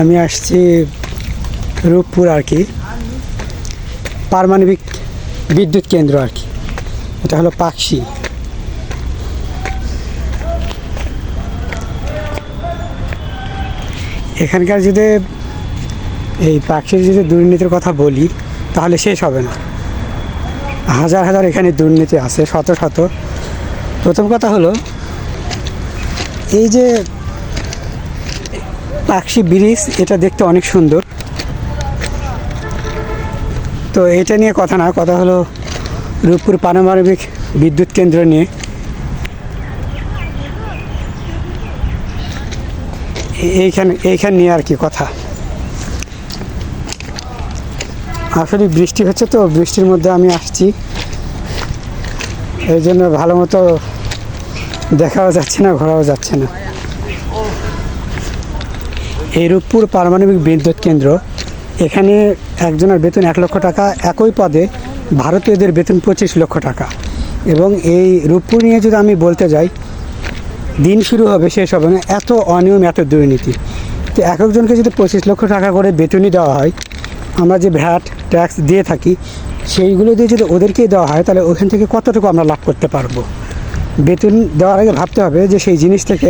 আমি আসছি রূপপুর আর কি। পারমাণবিক বিদ্যুৎ কেন্দ্র আর কি। এটা হলো পাকশি। এখানকার যদি এই পাকশির যদি দুর্নীতির কথা বলি, তাহলে শেষ হবে না। হাজার হাজার এখানে দুর্নীতি আছে, শত শত। প্রথম কথা হলো, এই যে পাকশি ব্রিজ, এটা দেখতে অনেক সুন্দর। তো এটা নিয়ে কথা না, কথা হলো রূপপুর পারমাণবিক বিদ্যুৎ কেন্দ্র নিয়ে। এইখানে, এইখান নিয়ে আর কি কথা। আসলে বৃষ্টি হচ্ছে তো, বৃষ্টির মধ্যে আমি আসছি। এই জন্য ভালো মতো দেখাও যাচ্ছে না, ঘোরাও যাচ্ছে না। এই রূপপুর পারমাণবিক বিদ্যুৎ কেন্দ্র। এখানে একজনের বেতন এক লক্ষ টাকা, একই পদে ভারতীয়দের বেতন পঁচিশ লক্ষ টাকা। এবং এই রূপপুর নিয়ে যদি আমি বলতে যাই, দিন শুরু হবে, শেষ হবে না, এত অনিয়ম, এত দুর্নীতি। তো এক একজনকে যদি পঁচিশ লক্ষ টাকা করে বেতনই দেওয়া হয়, আমরা যে ভ্যাট, ট্যাক্স দিয়ে থাকি, সেইগুলো দিয়ে যদি ওদেরকেই দেওয়া হয়, তাহলে ওখান থেকে কতটুকু আমরা লাভ করতে পারব? বেতন দেওয়ার আগে ভাবতে হবে যে সেই জিনিস থেকে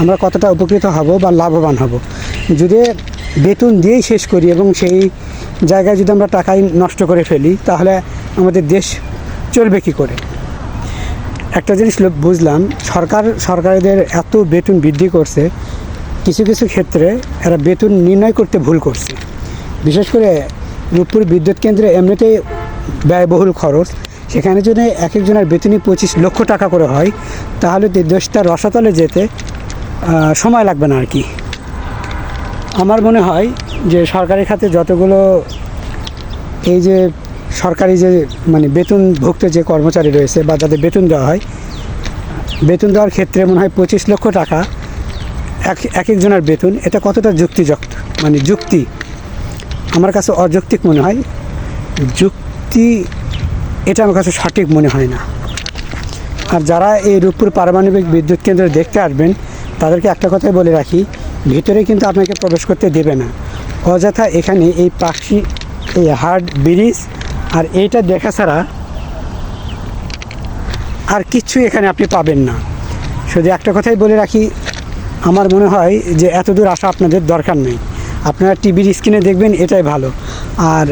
আমরা কতটা উপকৃত হব বা লাভবান হব। যদি বেতন দিয়েই শেষ করি এবং সেই জায়গায় যদি আমরা টাকাই নষ্ট করে ফেলি, তাহলে আমাদের দেশ চলবে কী করে? একটা জিনিস বুঝলাম, সরকার, সরকারদের এত বেতন বৃদ্ধি করছে, কিছু কিছু ক্ষেত্রে এরা বেতন নির্ণয় করতে ভুল করছে। বিশেষ করে রূপপুর বিদ্যুৎ কেন্দ্রে এমনিতেই ব্যয়বহুল খরচ, সেখানে যদি এক একজনের বেতনই পঁচিশ লক্ষ টাকা করে হয়, তাহলে দেশটা রসাতলে যেতে সময় লাগবে না আর কি। আমার মনে হয় যে সরকারি খাতে যতগুলো এই যে সরকারি যে মানে বেতনভুক্ত যে কর্মচারী রয়েছে বা যাদের বেতন দেওয়া হয়, বেতন দেওয়ার ক্ষেত্রে মনে হয় পঁচিশ লক্ষ টাকা এক এক একজনের বেতন, এটা কতটা যুক্তিযুক্ত? মানে যুক্তি, আমার কাছে অযৌক্তিক মনে হয়। যুক্তি, এটা আমার কাছে সঠিক মনে হয় না। আর যারা এই রূপপুর পারমাণবিক বিদ্যুৎ কেন্দ্র দেখতে আসবেন, তাদেরকে একটা কথাই বলে রাখি ভিতরে কিন্তু আপনাকে প্রবেশ করতে দেবে না। অযথা এখানে এই পাখি, এই হার্ড ব্রিজ আর এইটা দেখা ছাড়া আর কিচ্ছু এখানে আপনি পাবেন না। শুধু একটা কথাই বলে রাখি, আমার মনে হয় যে এত দূর আসা আপনাদের দরকার নেই। আপনারা টিভির স্ক্রিনে দেখবেন, এটাই ভালো। আর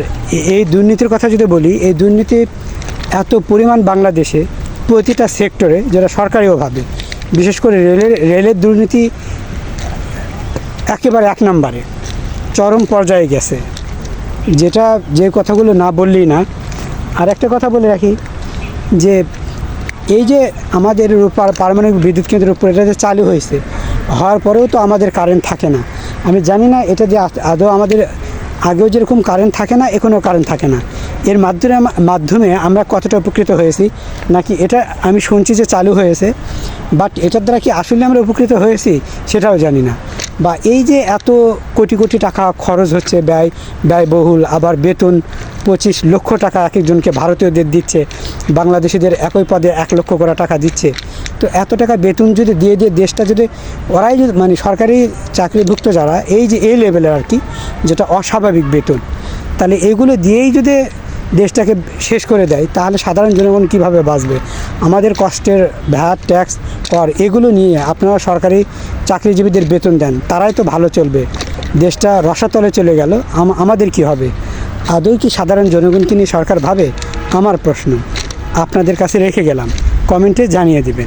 এই দুর্নীতির কথা যদি বলি, এই দুর্নীতি এত পরিমাণ বাংলাদেশে প্রতিটা সেক্টরে, যেটা সরকারিওভাবে বিশেষ করে রেলের রেলের দুর্নীতি একেবারে এক নম্বরে। চরম পর্যায়ে গেছে। যেটা যে কথাগুলো না বললেই না। আর একটা কথা বলে রাখি যে, এই যে আমাদের পার- পারমাণবিক বিদ্যুৎ কেন্দ্রের উপর এটা যে চালু হয়েছে, হওয়ার পরেও তো আমাদের কারেন্ট থাকে না। আমি জানি না এটা যে আদৌ আমাদের আগেও যেরকম কারেন্ট থাকে না, এখনও কারেন্ট থাকে না। এর মাধ্যমে মাধ্যমে আমরা কতটা উপকৃত হয়েছি, নাকি এটা আমি শুনছি যে চালু হয়েছে বাট এটার দ্বারা কি আসলে আমরা উপকৃত হয়েছি, সেটাও জানি না। বা এই যে এত কোটি কোটি টাকা খরচ হচ্ছে, ব্যয়, ব্যয়বহুল, আবার বেতন পঁচিশ লক্ষ টাকা এক একজনকে ভারতীয়দের দিচ্ছে, বাংলাদেশিদের একই পদে এক লক্ষ করে টাকা দিচ্ছে, তো এত টাকা বেতন যদি দিয়ে দিয়ে দেশটা যদি, ওরাই যদি মানে সরকারি চাকরিভুক্ত যারা, এই যে এই লেভেলের আর কি, যেটা অস্বাভাবিক বেতন, তাহলে এগুলো দিয়েই যদি দেশটাকে শেষ করে দেয়, তাহলে সাধারণ জনগণ কীভাবে বাঁচবে? আমাদের কষ্টের ভ্যাট, ট্যাক্স কর এগুলো নিয়ে আপনারা সরকারি চাকরিজীবীদের বেতন দেন। তারাই তো ভালো চলবে। দেশটা রসাতলে চলে গেল। আম- আমাদের কি হবে? আদৌ কি সাধারণ জনগণকে নিয়ে সরকার ভাবে? আমার প্রশ্ন। আপনাদের কাছে রেখে গেলাম। কমেন্টে জানিয়ে দিবেন।